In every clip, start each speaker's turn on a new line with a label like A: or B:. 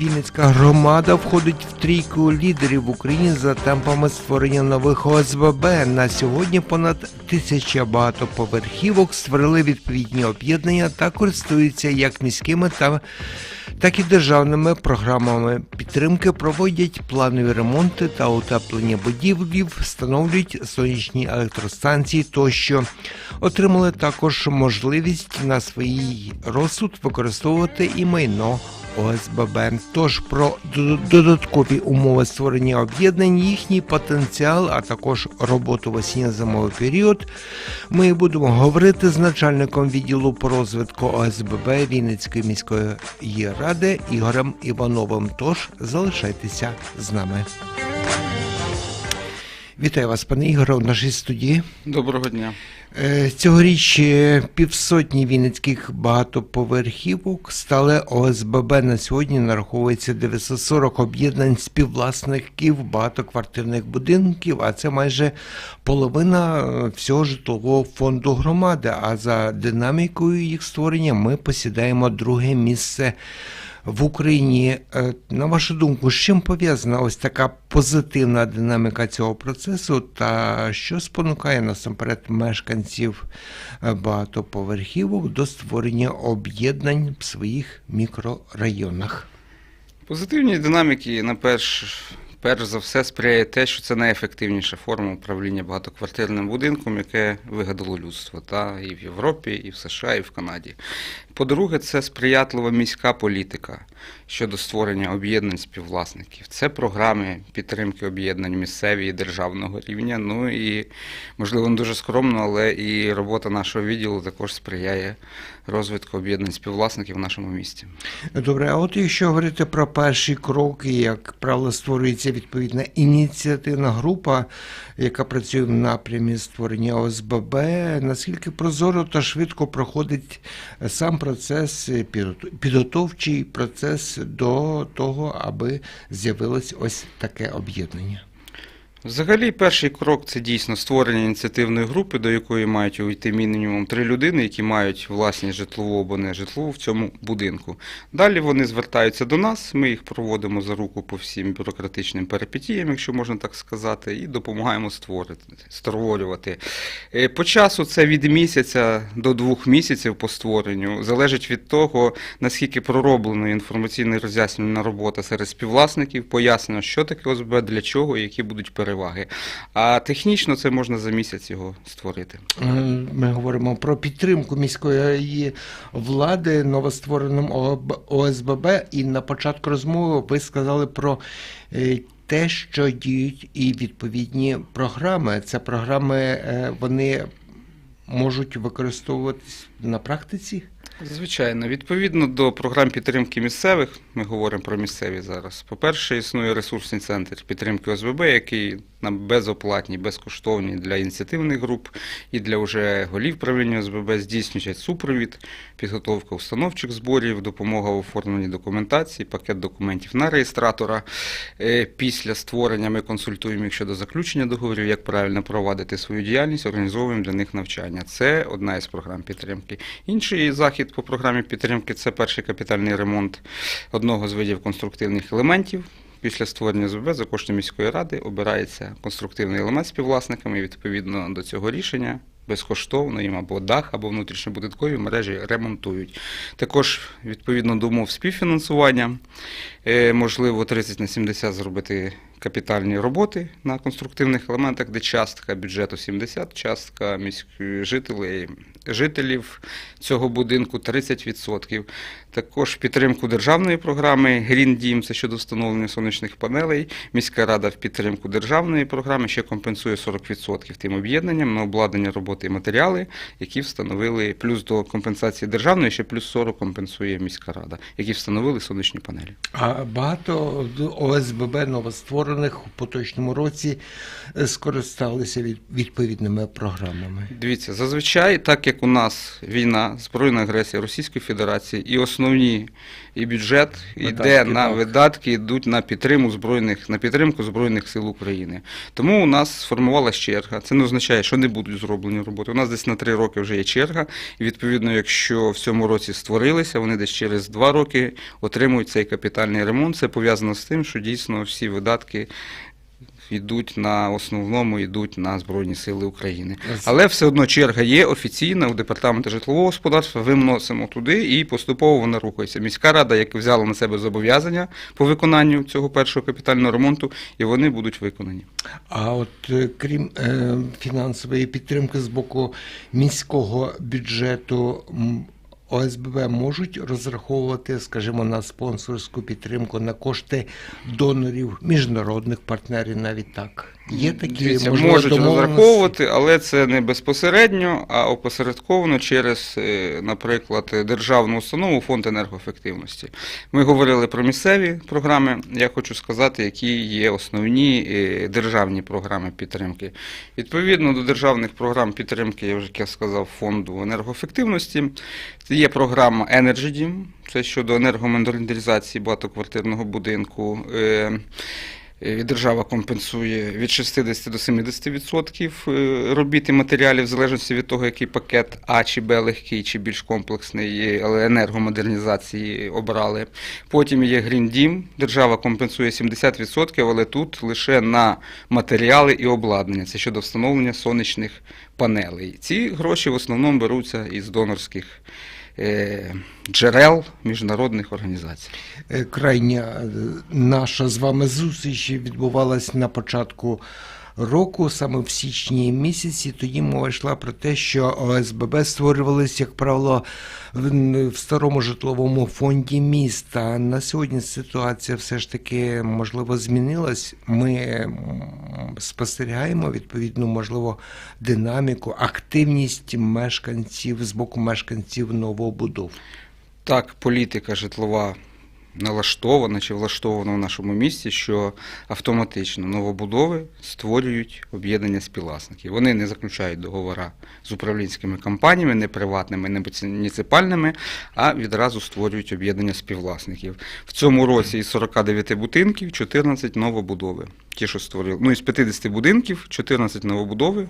A: Вінницька громада входить в трійку лідерів в Україні за темпами створення нових ОСББ. На сьогодні понад тисяча багатоповерхівок створили відповідні об'єднання та користуються як міськими та так і державними програмами підтримки проводять планові ремонти та утеплення будівлів, встановлюють сонячні електростанції тощо. Отримали також можливість на свій розсуд використовувати і майно ОСББ. Тож про додаткові умови створення об'єднань, їхній потенціал, а також роботу в осінньо-зимовий період. Ми будемо говорити з начальником відділу по розвитку ОСББ Вінницької міської ради Ігорем Івановим. Тож залишайтеся з нами. Вітаю вас, пане Ігоре, у нашій студії.
B: Доброго дня.
A: Е, Цьогоріч е, півсотні вінницьких багатоповерхівок стали ОСББ. На сьогодні нараховується 940 об'єднань співвласників багатоквартирних будинків, а це майже половина е, всього житлового фонду громади. А за динамікою їх створення ми посідаємо друге місце. В Україні, Е, на вашу думку, з чим пов'язана ось така позитивна динаміка цього процесу, та що спонукає насамперед мешканців е, багатоповерхівок до створення об'єднань в своїх мікрорайонах?
B: Позитивні динаміки на перш, перш за все сприяє те, що це найефективніша форма управління багатоквартирним будинком, яке вигадало людство та і в Європі, і в США, і в Канаді. По-друге, це сприятлива міська політика щодо створення об'єднань співвласників. Це програми підтримки об'єднань місцеві і державного рівня. Ну і можливо не дуже скромно, але і робота нашого відділу також сприяє розвитку об'єднань співвласників в нашому місті.
A: Добре, а от якщо говорити про перші кроки, як правило, створюється відповідна ініціативна група, яка працює в напрямі створення ОСББ, наскільки прозоро та швидко проходить сам процес, підготовчий процес до того, аби з'явилось ось таке об'єднання.
B: Взагалі, перший крок це дійсно створення ініціативної групи, до якої мають увійти мінімум три людини, які мають власність житлову або не житлову в цьому будинку. Далі вони звертаються до нас, ми їх проводимо за руку по всім бюрократичним перипетіям, якщо можна так сказати, і допомагаємо створити, створювати. Е, По часу це від місяця до двох місяців по створенню. Залежить від того, наскільки пророблена інформаційна роз'яснювальна робота серед співвласників, пояснено, що таке ОСБ, для чого і які будуть переваги. А технічно це можна за місяць його створити.
A: Е, Ми говоримо про підтримку міської влади новоствореним ОСББ, і на початку розмови ви сказали про е, те, що діють і відповідні програми. Це програми е, вони можуть використовуватись на практиці.
B: Звичайно, відповідно до програм підтримки місцевих, ми говоримо про місцеві зараз. По-перше, існує ресурсний центр підтримки ОСББ, який нам безоплатні, безкоштовні для ініціативних груп і для вже голів правління ОСББ здійснює супровід, підготовка установчих зборів, допомога в оформленні документації, пакет документів на реєстратора. Е, Після створення ми консультуємо їх щодо заключення договорів, як правильно провадити свою діяльність, організовуємо для них навчання. Це одна із програм підтримки. Інший захід по програмі підтримки це перший капітальний ремонт одного з видів конструктивних елементів. Після створення ЗБ за кошти міської ради обирається конструктивний елемент співвласниками. Відповідно до цього рішення безкоштовно їм або дах, або внутрішньобудинкові мережі ремонтують. Також відповідно до умов співфінансування е, можливо 30 на 70 зробити капітальні роботи на конструктивних елементах, де частка бюджету 70, частка міських жителей жителів цього будинку 30%. Також підтримку державної програми Green Дім, це щодо встановлення сонячних панелей. Міська рада в підтримку державної програми ще компенсує 40% тим об'єднанням на обладнання роботи і матеріали, які встановили плюс до компенсації державної, ще плюс 40 компенсує міська рада, які встановили сонячні панелі.
A: А багато ОСББ новостворених у поточному році скористалися від, відповідними програмами.
B: Дивіться, зазвичай, так як у нас війна, збройна агресія Російської Федерації, і основні і бюджет йде на
A: так.
B: видатки, йдуть на підтримку збройних на підтримку збройних сил України. Тому у нас сформувалася черга. Це не означає, що не будуть зроблені роботи. У нас десь на три роки вже є черга. І відповідно, якщо в цьому році створилися, вони десь через два роки отримують цей капітальний ремонт. Це пов'язано з тим, що дійсно всі видатки. Йдуть на основному, йдуть на Збройні Сили України. Але все одно черга є офіційна у департаменті житлового господарства. Ви вносимо туди і поступово вона рухається. Міська рада, як взяла на себе зобов'язання по виконанню цього першого капітального ремонту, і вони будуть виконані.
A: А от е, крім е, фінансової підтримки з боку міського бюджету, ОСББ можуть розраховувати, скажімо, на спонсорську підтримку, на кошти донорів, міжнародних партнерів, навіть так. Є такі
B: Дивіться,
A: можливо,
B: можуть розраховувати, але це не безпосередньо, а опосередковано через, е, наприклад, державну установу фонд енергоефективності. Ми говорили про місцеві програми. Я хочу сказати, які є основні е, державні програми підтримки. Відповідно до державних програм підтримки, я вже як я сказав, фонду енергоефективності. Це є програма Energy Dім, це щодо енергомодернізації багатоквартирного будинку. Е, Держава компенсує від 60 до 70% е, робіт і матеріалів, в залежності від того, який пакет А чи Б легкий, чи більш комплексний, е, але енергомодернізації обрали. Потім є Dім, держава компенсує 70%, але тут лише на матеріали і обладнання. Це щодо встановлення сонячних панелей. Ці гроші в основному беруться із донорських джерел міжнародних організацій.
A: Е, Крайня е, наша з вами зустріч відбувалась на початку року, саме в січні місяці. Тоді мова йшла про те, що ОСББ створювалися, як правило, в, старому житловому фонді міста. На сьогодні ситуація все ж таки можливо змінилась. Ми спостерігаємо відповідну, можливо, динаміку, активність мешканців з боку мешканців новобудов.
B: Так, політика житлова налаштована чи влаштована в нашому місті, що автоматично новобудови створюють об'єднання співвласників. Вони не заключають договора з управлінськими компаніями, не приватними, не муніципальними, а відразу створюють об'єднання співвласників. В цьому році із 49 будинків 14 новобудови. Ті, що створили, ну із 50 будинків 14 новобудови,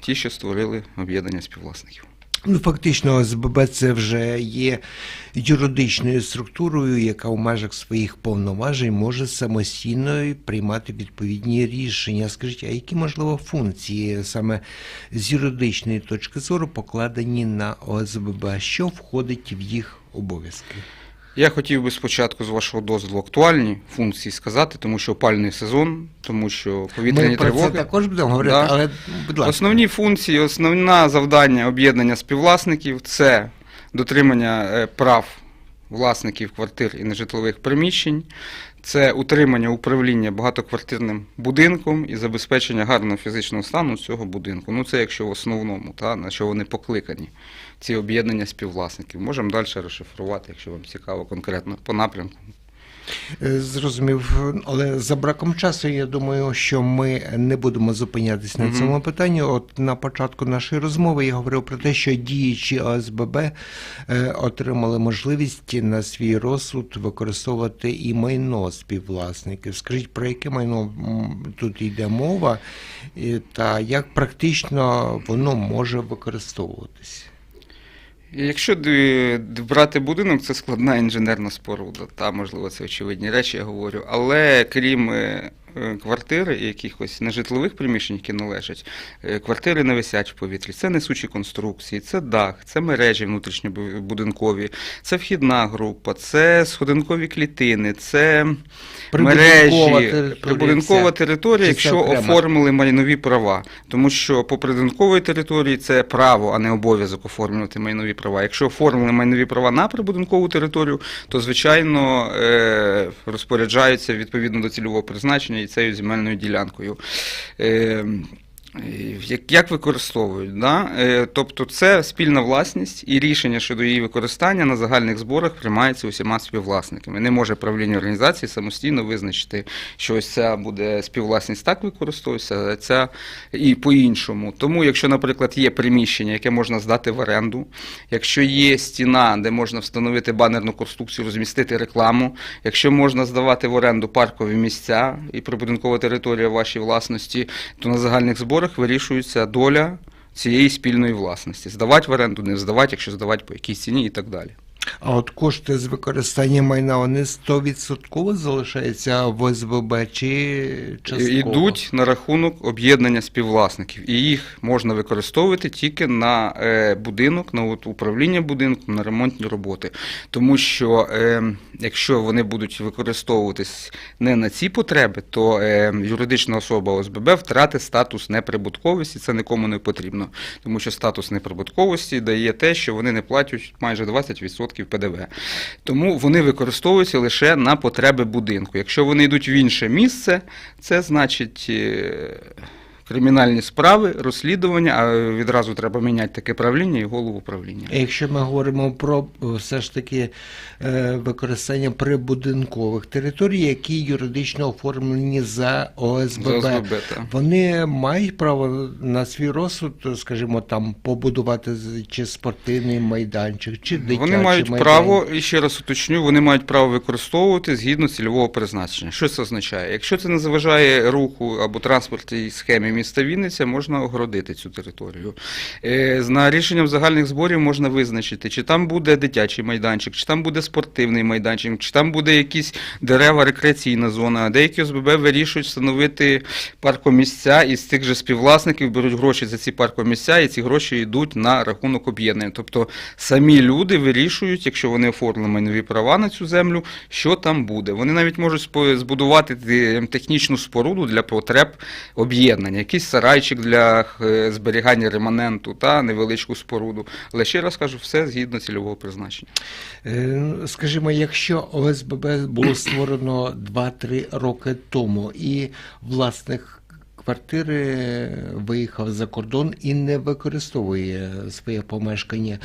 B: ті, що створили об'єднання співвласників.
A: Ну, фактично, ОСББ це вже є юридичною структурою, яка в межах своїх повноважень може самостійно приймати відповідні рішення. Скажіть, а які можливо функції саме з юридичної точки зору покладені на ОСББ? Що входить в їх обов'язки?
B: Я хотів би спочатку з вашого дозволу актуальні функції сказати, тому що опальний сезон, тому що повітряні
A: Ми про
B: тривоги.
A: це також будемо говорити,
B: Да.
A: але будь ласка.
B: Основні функції, основне завдання об'єднання співвласників це дотримання е, прав власників квартир і нежитлових приміщень, це утримання управління багатоквартирним будинком і забезпечення гарного фізичного стану цього будинку. Ну це якщо в основному, та, на що вони покликані, ці об'єднання співвласників. Можемо далі розшифрувати, якщо вам цікаво конкретно по напрямку.
A: Е, Зрозумів, але за браком часу я думаю, що ми не будемо зупинятися на цьому питанні. От на початку нашої розмови я говорив про те, що діючі ОСББ е, отримали можливість на свій розсуд використовувати і майно співвласників. Скажіть, про яке майно тут йде мова, та як практично воно може використовуватись?
B: Якщо брати будинок, це складна інженерна споруда. Та, можливо, це очевидні речі, я говорю. Але крім е, квартири і якихось нежитлових приміщень, які належать, е, квартири не висять в повітрі. Це несучі конструкції, це дах, це мережі внутрішньобудинкові, це вхідна група, це сходинкові клітини, це мережі,
A: територія,
B: прибудинкова територія, якщо
A: окремо?
B: оформили майнові права. Тому що по прибудинковій території це право, а не обов'язок оформлювати майнові права. Якщо оформили майнові права на прибудинкову територію, то звичайно е, розпоряджаються відповідно до цільового призначення цією земельною ділянкою. Е, Як, використовують? Да? Е, Тобто це спільна власність і рішення щодо її використання на загальних зборах приймається усіма співвласниками. Не може правління організації самостійно визначити, що ось ця буде співвласність так використовується, а ця і по-іншому. Тому, якщо, наприклад, є приміщення, яке можна здати в оренду, якщо є стіна, де можна встановити банерну конструкцію, розмістити рекламу, якщо можна здавати в оренду паркові місця і прибудинкова територія вашій власності, то на загальних зборах вирішується доля цієї спільної власності. Здавати в оренду, не здавати, якщо здавати по якійсь ціні і так далі.
A: А от кошти з використання майна вони 100% залишаються в ОСББ чи частково?
B: Йдуть на рахунок об'єднання співвласників, і їх можна використовувати тільки на е, будинок, на управління будинком, на ремонтні роботи. Тому що е, якщо вони будуть використовуватись не на ці потреби, то е, юридична особа ОСББ втратить статус неприбутковості. Це нікому не потрібно, тому що статус неприбутковості дає те, що вони не платять майже 20% ПДВ. Тому вони використовуються лише на потреби будинку. Якщо вони йдуть в інше місце, це значить. Кримінальні справи, розслідування, а відразу треба міняти таке правління і голову правління.
A: А Якщо ми говоримо про е, все ж таки е, використання прибудинкових територій, які юридично оформлені за ОСББ,
B: За ОСББ,
A: вони мають право на свій розсуд, скажімо, там побудувати чи спортивний майданчик, чи дитячий
B: Вони мають
A: майданчик.
B: право, і ще раз уточню, вони мають право використовувати згідно цільового призначення. Що це означає? Якщо це не заважає руху або транспортній схемі міста Вінниця, можна огородити цю територію. Е, На рішенням загальних зборів можна визначити, чи там буде дитячий майданчик, чи там буде спортивний майданчик, чи там буде якісь дерева, рекреаційна зона. Деякі ОСББ вирішують встановити паркомісця і з тих же співвласників беруть гроші за ці паркомісця, і ці гроші йдуть на рахунок об'єднання. Тобто самі люди вирішують, якщо вони оформили майнові права на цю землю, що там буде. Вони навіть можуть збудувати е, технічну споруду для потреб об'єднання, якийсь сарайчик для е, зберігання реманенту та невеличку споруду. Але ще раз кажу, все згідно цільового призначення.
A: Е, Скажімо, якщо ОСББ було створено 2-3 роки тому, і власник квартири виїхав за кордон і не використовує своє помешкання.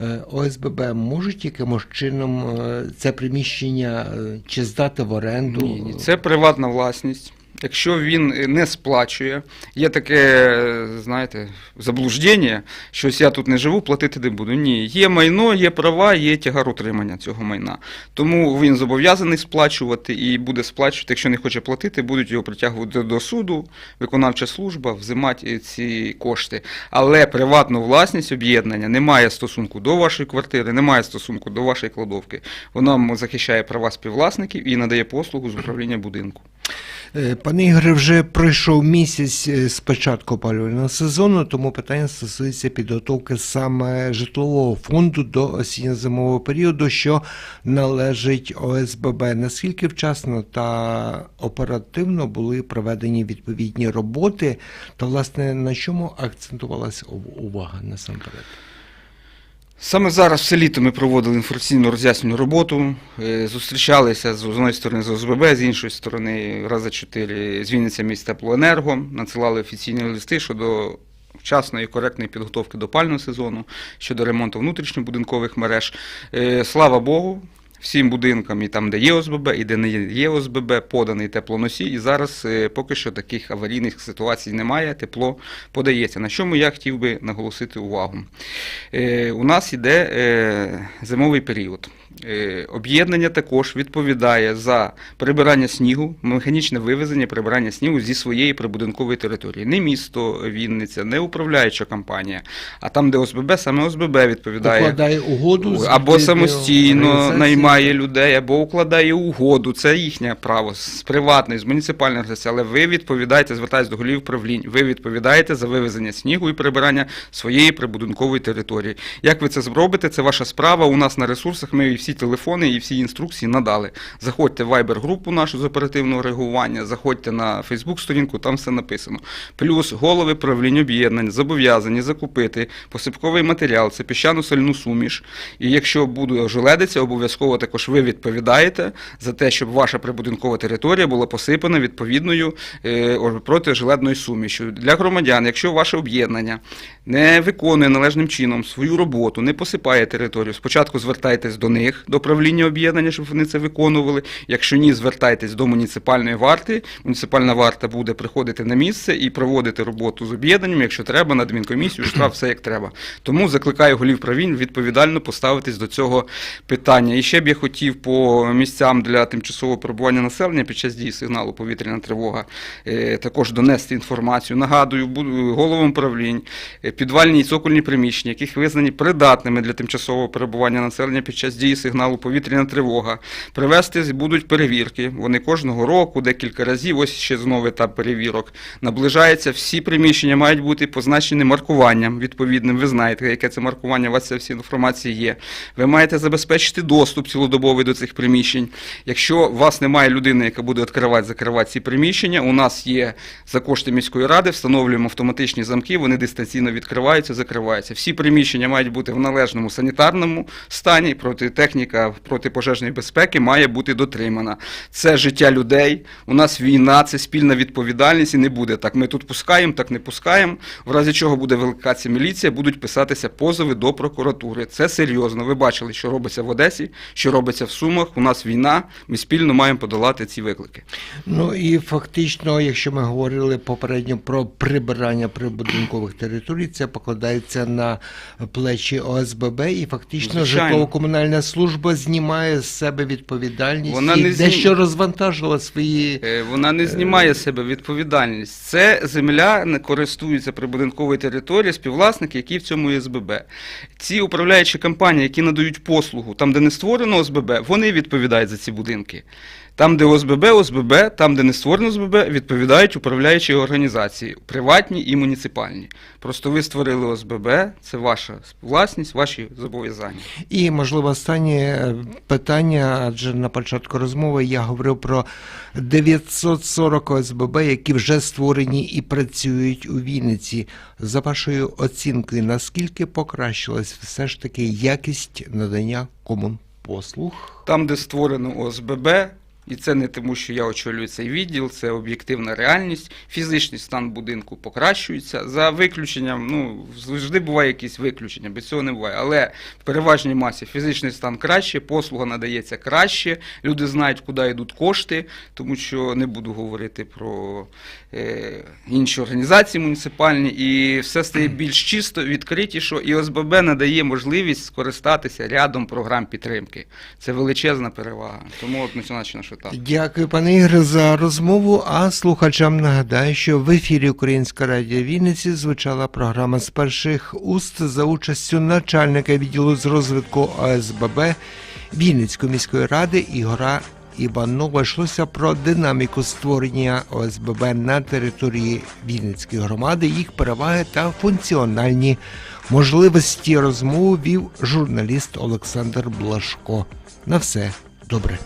A: е, ОСББ можуть якимось чином це приміщення чи здати в оренду?
B: Ні, ні, це приватна власність. Якщо він не сплачує, є таке, знаєте, заблуждення, що ось я тут не живу, платити не буду. Ні, є майно, є права, є тягар утримання цього майна. Тому він зобов'язаний сплачувати і буде сплачувати. Якщо не хоче платити, будуть його притягувати до суду, виконавча служба, взимати ці кошти. Але приватну власність об'єднання не має стосунку до вашої квартири, не має стосунку до вашої кладовки. Вона захищає права співвласників і надає послугу з управління будинку.
A: Е, Пане Ігоре, вже пройшов місяць е, з початку опалювального сезону, тому питання стосується підготовки саме житлового фонду до осінньо-зимового періоду, що належить ОСББ. Наскільки вчасно та оперативно були проведені відповідні роботи, та власне на чому акцентувалася увага насамперед?
B: Саме зараз все літо ми проводили інформаційну роз'яснювальну роботу, е, зустрічалися з однієї сторони з ОСББ, з іншої сторони раз за чотири з Вінниця теплоенерго, надсилали офіційні листи щодо вчасної і коректної підготовки до пального сезону, щодо ремонту внутрішньобудинкових мереж. Е, Слава Богу, всім будинкам, і там, де є ОСББ, і де не є ОСББ, поданий теплоносій. І зараз е, поки що таких аварійних ситуацій немає, тепло подається. На чому я хотів би наголосити увагу. Е, У нас іде е, зимовий період. Е, Об'єднання також відповідає за прибирання снігу, механічне вивезення прибирання снігу зі своєї прибудинкової території. Не місто Вінниця, не управляюча компанія, а там, де ОСББ, саме ОСББ відповідає.
A: Укладає угоду
B: Або самостійно наймає людей, або укладає угоду. Це їхнє право з приватної, з муніципальної організації. Але ви відповідаєте, звертаюсь до голів управлінь. Ви відповідаєте за вивезення снігу і прибирання своєї прибудинкової території. Як ви це зробите? Це ваша справа. У нас на ресурсах ми і всі телефони, і всі інструкції надали. Заходьте в Viber групу нашу з оперативного реагування, заходьте на Facebook сторінку, там все написано. Плюс голови правлінь об'єднань зобов'язані закупити посипковий матеріал, це піщано-сольну суміш. І якщо буде ожеледиця, обов'язково також ви відповідаєте за те, щоб ваша прибудинкова територія була посипана відповідною е, протижеледною сумішю. Для громадян, якщо ваше об'єднання не виконує належним чином свою роботу, не посипає територію, спочатку звертайтесь до них, до правління об'єднання, щоб вони це виконували. Якщо ні, звертайтесь до муніципальної варти. Муніципальна варта буде приходити на місце і проводити роботу з об'єднанням, якщо треба, на адмінкомісію, штраф, все як треба. Тому закликаю голів правінь відповідально поставитись до цього питання. І ще б я хотів по місцям для тимчасового перебування населення під час дії сигналу повітряна тривога е, також донести інформацію. Нагадую, головам правлінь, е, підвальні і цокольні приміщення, яких визнані придатними для тимчасового перебування населення під час дії сигналу повітряна тривога. Привести будуть перевірки. Вони кожного року, декілька разів. Ось ще знову етап перевірок. Наближається. Всі приміщення мають бути позначені маркуванням відповідним. Ви знаєте, яке це маркування. У вас ця всі інформації є. Ви маєте забезпечити доступ цілодобовий до цих приміщень. Якщо у вас немає людини, яка буде відкривати, закривати ці приміщення, у нас є за кошти міської ради, встановлюємо автоматичні замки, вони дистанційно відкриваються, закриваються. Всі приміщення мають бути в належному санітарному стані, протитехніка протипожежної безпеки має бути дотримана. Це життя людей. У нас війна, це спільна відповідальність і не буде так. Ми тут пускаємо, так не пускаємо. В разі чого буде викликатися міліція, будуть писатися позови до прокуратури. Це серйозно. Ви бачили, що робиться в Одесі, що робиться в Сумах. У нас війна. Ми спільно маємо подолати ці виклики.
A: Ну і фактично, якщо ми говорили попередньо про прибирання прибудинкових територій, це покладається на плечі ОСББ, і фактично житлово-комунальна служба знімає з себе відповідальність
B: Вона
A: і
B: не знім-
A: дещо розвантажила свої.
B: Е, Вона не знімає з себе відповідальність. Це земля не користується прибудинковою територією, співвласники, які в цьому СББ. Ці управляючі компанії, які надають послугу, там, де не створено ОСББ, вони відповідають за ці будинки. Там, де ОСББ, ОСББ, там, де не створено ОСББ, відповідають управляючі організації, приватні і муніципальні. Просто ви створили ОСББ, це ваша власність, ваші зобов'язання.
A: І, можливо, останнє е, питання, адже на початку розмови я говорив про 940 ОСББ, які вже створені і працюють у Вінниці. За вашою оцінкою, наскільки покращилась все ж таки якість надання комунпослуг?
B: Там, де створено ОСББ, і це не тому, що я очолюю цей відділ, це об'єктивна реальність. Фізичний стан будинку покращується. За виключенням, ну завжди буває якісь виключення, без цього не буває. Але в переважній масі фізичний стан краще, послуга надається краще. Люди знають, куди йдуть кошти, тому що не буду говорити про е, інші організації муніципальні, і все стає більш чисто, відкритішо, і ОСББ надає можливість скористатися рядом програм підтримки. Це величезна перевага. Тому от починаючи наш етап.
A: Дякую, пане Ігоре, за розмову. А слухачам нагадаю, що в ефірі Українська радіо Вінниці звучала програма з перших уст за участю начальника відділу з розвитку ОСББ Вінницької міської ради Ігора Іванова. Йшлося про динаміку створення ОСББ на території Вінницької громади, їх переваги та функціональні можливості. Розмову вів журналіст Олександр Блашко. На все добре.